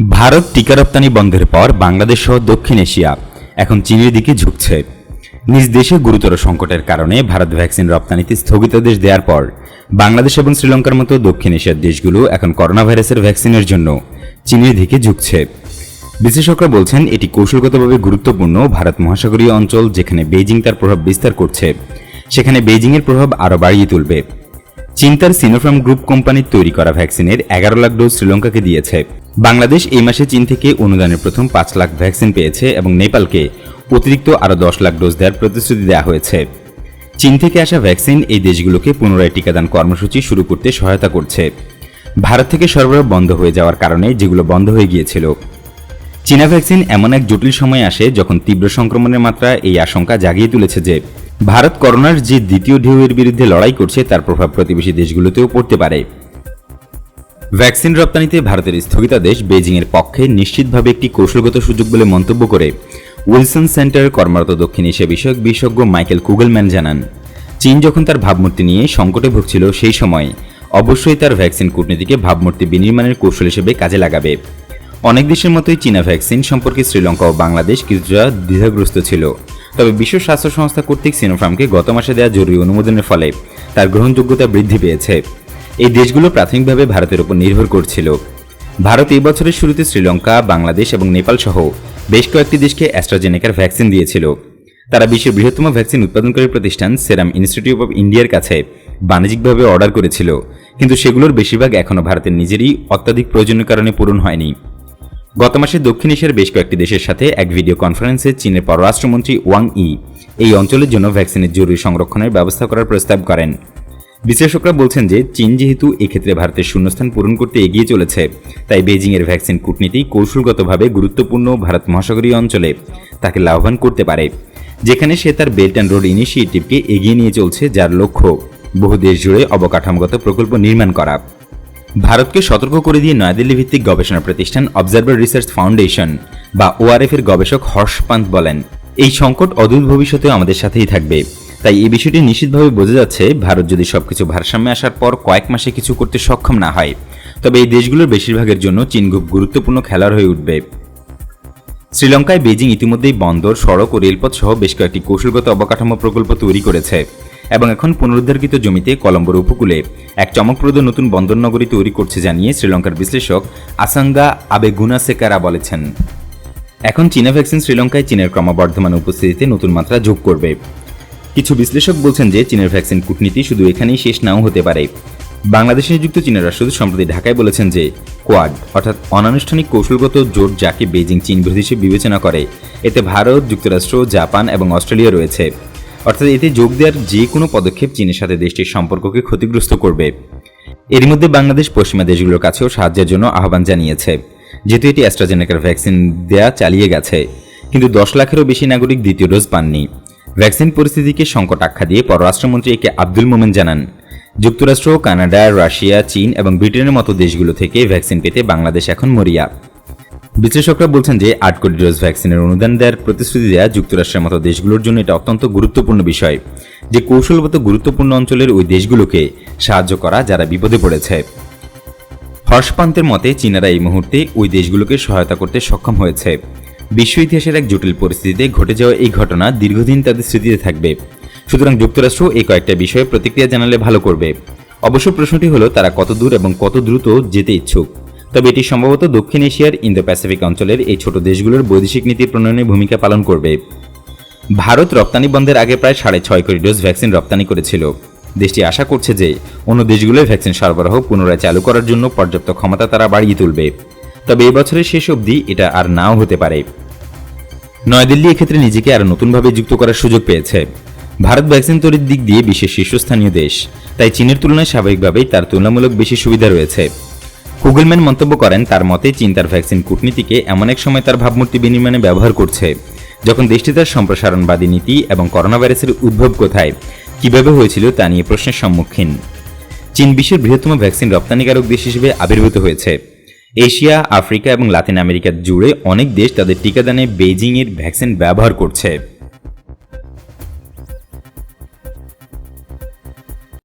ভারত টিকা রপ্তানি বন্ধের পর বাংলাদেশ সহ দক্ষিণ এশিয়া এখন চীনের দিকে ঝুঁকছে। নিজ দেশে গুরুতর সংকটের কারণে ভারত ভ্যাকসিন রপ্তানিতে স্থগিতাদেশ দেওয়ার পর বাংলাদেশ এবং শ্রীলঙ্কার মতো দক্ষিণ এশিয়ার দেশগুলো এখন করোনা ভাইরাসের ভ্যাকসিনের জন্য চীনের দিকে ঝুঁকছে। বিশেষজ্ঞরা বলছেন, এটি কৌশলগতভাবে গুরুত্বপূর্ণ। ভারত মহাসাগরীয় অঞ্চল, যেখানে বেইজিং তার প্রভাব বিস্তার করছে, সেখানে বেইজিংয়ের প্রভাব আরও বাড়িয়ে তুলবে। চীন তার সিনোফার্ম গ্রুপ কোম্পানির তৈরি করা ভ্যাকসিনের এগারো লাখ ডোজ শ্রীলঙ্কাকে দিয়েছে। বাংলাদেশ এই মাসে চীন থেকে অনুদানের প্রথম পাঁচ লাখ ভ্যাকসিন পেয়েছে এবং নেপালকে অতিরিক্ত আরও দশ লাখ ডোজ দেওয়ার প্রতিশ্রুতি দেওয়া হয়েছে। চীন থেকে আসা ভ্যাকসিন এই দেশগুলোকে পুনরায় টিকাদান কর্মসূচি শুরু করতে সহায়তা করছে। ভারত থেকে সরবরাহ বন্ধ হয়ে যাওয়ার কারণে যেগুলো বন্ধ হয়ে গিয়েছিল। চীনা ভ্যাকসিন এমন এক জটিল সময় আসে যখন তীব্র সংক্রমণের মাত্রা এই আশঙ্কা জাগিয়ে তুলেছে যে, ভারত করোনার যে দ্বিতীয় ঢেউয়ের বিরুদ্ধে লড়াই করছে তার প্রভাব প্রতিবেশী দেশগুলোতেও পড়তে পারে। ভ্যাকসিন রপ্তানিতে ভারতের স্থগিতাদেশ বেজিংয়ের পক্ষে নিশ্চিতভাবে একটি কৌশলগত সুযোগ বলে মন্তব্য করে উইলসন সেন্টার কর্মরত দক্ষিণ এশিয়া বিষয়ক বিশেষজ্ঞ মাইকেল কুগলম্যান জানান। চীন যখন তার ভাবমূর্তি নিয়ে সংকটে ভুগছিল সেই সময়, অবশ্যই তার ভ্যাকসিন কূটনীতিকে ভাবমূর্তি বিনির্মাণের কৌশল হিসেবে কাজে লাগাবে। অনেক দেশের মতোই চীনা ভ্যাকসিন সম্পর্কে শ্রীলঙ্কা ও বাংলাদেশ কিছুটা দ্বিধাগ্রস্ত ছিল। তবে বিশ্ব স্বাস্থ্য সংস্থা কর্তৃক সিনোফার্মকে গত মাসে দেওয়া জরুরি অনুমোদনের ফলে তার গ্রহণযোগ্যতা বৃদ্ধি পেয়েছে। এই দেশগুলো প্রাথমিকভাবে ভারতের উপর নির্ভর করছিল। ভারত এই বছরের শুরুতে শ্রীলঙ্কা, বাংলাদেশ এবং নেপাল সহ বেশ কয়েকটি দেশকে অ্যাস্ট্রাজেনেকার ভ্যাকসিন দিয়েছিল। তারা বিশ্বের বৃহত্তম ভ্যাকসিন উৎপাদনকারী প্রতিষ্ঠান সেরাম ইনস্টিটিউট অব ইন্ডিয়ার কাছে বাণিজ্যিকভাবে অর্ডার করেছিল, কিন্তু সেগুলোর বেশিরভাগ এখনও ভারতের নিজেরই অত্যাধিক প্রয়োজনীয় কারণে পূরণ হয়নি। গত মাসে দক্ষিণ এশিয়ার বেশ কয়েকটি দেশের সাথে এক ভিডিও কনফারেন্সে চীনের পররাষ্ট্রমন্ত্রী ওয়াং ই এই অঞ্চলের জন্য ভ্যাকসিনের জরুরি সংরক্ষণের ব্যবস্থা করার প্রস্তাব করেন। বিশ্লেষকরা বলছেন যে চীন যেহেতু এক্ষেত্রে ভারতের শূন্যস্থান পূরণ করতে এগিয়ে চলেছে, তাই বেজিংয়ের ভ্যাকসিন কূটনীতি কৌশলগতভাবে গুরুত্বপূর্ণ ভারত মহাসাগরীয় অঞ্চলে তাকে লাভবান করতে পারে, যেখানে সে তার বেল্ট অ্যান্ড রোড ইনিশিয়েটিভকে এগিয়ে নিয়ে চলছে যার লক্ষ্য বহু দেশ জুড়ে অবকাঠামোগত প্রকল্প নির্মাণ করা। ভারতকে সতর্ক করে দিয়ে নয়াদিল্লি ভিত্তিক গবেষণা প্রতিষ্ঠান অবজারভার রিসার্চ ফাউন্ডেশন বা ওআরএফ এর গবেষক হর্ষ পান্ত বলেন, এই সংকট অদূর ভবিষ্যতেও আমাদের সাথেই থাকবে। তাই এই বিষয়টি নিশ্চিতভাবে বোঝা যাচ্ছে ভারত যদি সবকিছু ভারসাম্যে আসার পর কয়েক মাসে কিছু করতে সক্ষম না হয়, তবে এই দেশগুলোর বেশিরভাগের জন্য চীন খুব গুরুত্বপূর্ণ খেলার হয়ে উঠবে। শ্রীলঙ্কায় বেজিং ইতিমধ্যেই বন্দর, সড়ক ও রেলপথ সহ বেশ কয়েকটি কৌশলগত অবকাঠামো প্রকল্প তৈরি করেছে এবং এখন পুনরুদ্ধারকৃত জমিতে কলম্বোর উপকূলে এক চমকপ্রদ নতুন বন্দর নগরী তৈরি করছে জানিয়ে শ্রীলঙ্কার বিশ্লেষক আসাঙ্গা আবেগুনাসেকারা বলেছেন। এখন চীনা ভ্যাকসিন শ্রীলঙ্কায় চীনের ক্রমবর্ধমান উপস্থিতিতে নতুন মাত্রা যোগ করবে। কিছু বিশ্লেষক বলছেন যে চীনের ভ্যাকসিন কূটনীতি শুধু এখানেই শেষ নাও হতে পারে। বাংলাদেশে নিযুক্ত চীনের রাষ্ট্রদূত সম্প্রতি ঢাকায় বলেছেন যে কোয়াড, অর্থাৎ অনানুষ্ঠানিক কৌশলগত জোট যাকে বেজিং চীন বিরোধী হিসেবে বিবেচনা করে, এতে ভারত, যুক্তরাষ্ট্র, জাপান এবং অস্ট্রেলিয়া রয়েছে। অর্থাৎ এতে যোগ দেওয়ার যে কোনো পদক্ষেপ চীনের সাথে দেশটির সম্পর্ককে ক্ষতিগ্রস্ত করবে। এর মধ্যে বাংলাদেশ পশ্চিমা দেশগুলোর কাছেও সাহায্যের জন্য আহ্বান জানিয়েছে। যেহেতু এটি অ্যাস্ট্রাজেনেকার ভ্যাকসিন দেয়া চালিয়ে গেছে, কিন্তু দশ লাখেরও বেশি নাগরিক দ্বিতীয় ডোজ পাননি। ভ্যাকসিন পরিস্থিতিকে সংকট আখ্যা দিয়ে পররাষ্ট্রমন্ত্রী একে আব্দুল মোমেন জানান, যুক্তরাষ্ট্র, কানাডা, রাশিয়া, চীন এবং ব্রিটেনের মতো দেশগুলো থেকে ভ্যাকসিন পেতে বাংলাদেশ এখন মরিয়া। বিশ্লেষকরা বলছেন যে আট কোটি ডোজ ভ্যাকসিনের অনুদান দেওয়ার প্রতিশ্রুতি দেওয়া যুক্তরাষ্ট্রের মতো দেশগুলোর জন্য এটা অত্যন্ত গুরুত্বপূর্ণ বিষয়, যে কৌশলগত গুরুত্বপূর্ণ অঞ্চলের ওই দেশগুলোকে সাহায্য করা যারা বিপদে পড়েছে। হর্ষপান্তের মতে, চীনারা এই মুহূর্তে ওই দেশগুলোকে সহায়তা করতে সক্ষম হয়েছে। বিশ্ব ইতিহাসের এক জটিল পরিস্থিতিতে ঘটে যাওয়া এই ঘটনা দীর্ঘদিন তাদের স্মৃতিতে থাকবে। সুতরাং যুক্তরাষ্ট্র এই কয়েকটা বিষয়ে প্রতিক্রিয়া জানালে ভালো করবে। অবশ্য প্রশ্নটি হলো, তারা কত দূর এবং কত দ্রুত যেতে ইচ্ছুক? তবে এটি সম্ভবত দক্ষিণ এশিয়ার ইন্দো প্যাসিফিক অঞ্চলের এই ছোট দেশগুলোর বৈদেশিক নীতি প্রণয়নে ভূমিকা পালন করবে। ভারত রপ্তানি বন্ধের আগে প্রায় সাড়ে ছয় কোটি ডোজ ভ্যাকসিন রপ্তানি করেছিল। দেশটি আশা করছে যে অন্য দেশগুলোর ভ্যাকসিন সরবরাহ পুনরায় চালু করার জন্য পর্যাপ্ত ক্ষমতা তারা বাড়িয়ে তুলবে। তবে এই বছরের শেষ অবধি এটা আর নাও হতে পারে। নয়াদিল্লি এক্ষেত্রে নিজেকে আরও নতুনভাবে যুক্ত করার সুযোগ পেয়েছে। ভারত ভ্যাকসিন তৈরির দিক দিয়ে বিশ্বের শীর্ষস্থানীয় দেশ, তাই চীনের তুলনায় স্বাভাবিকভাবেই তার তুলনামূলক বেশি সুবিধা রয়েছে। গুগলম্যান মন্তব্য করেন, তার মতে চীন তার ভ্যাকসিন কূটনীতিকে এমন এক সময় তার ভাবমূর্তি বিনির্মাণে ব্যবহার করছে, যখন দেশটি তার সম্প্রসারণবাদী নীতি এবং করোনা ভাইরাসের উদ্ভব কোথায়, কীভাবে হয়েছিল তা নিয়ে প্রশ্নের সম্মুখীন। চীন বিশ্বের বৃহত্তম ভ্যাকসিন রপ্তানিকারক দেশ হিসেবে আবির্ভূত হয়েছে। এশিয়া আফ্রিকা এবং লাতিন আমেরিকা জুড়ে অনেক দেশ তাদের টিকাদানে বেইজিংয়ের ভ্যাকসিন ব্যবহার করছে।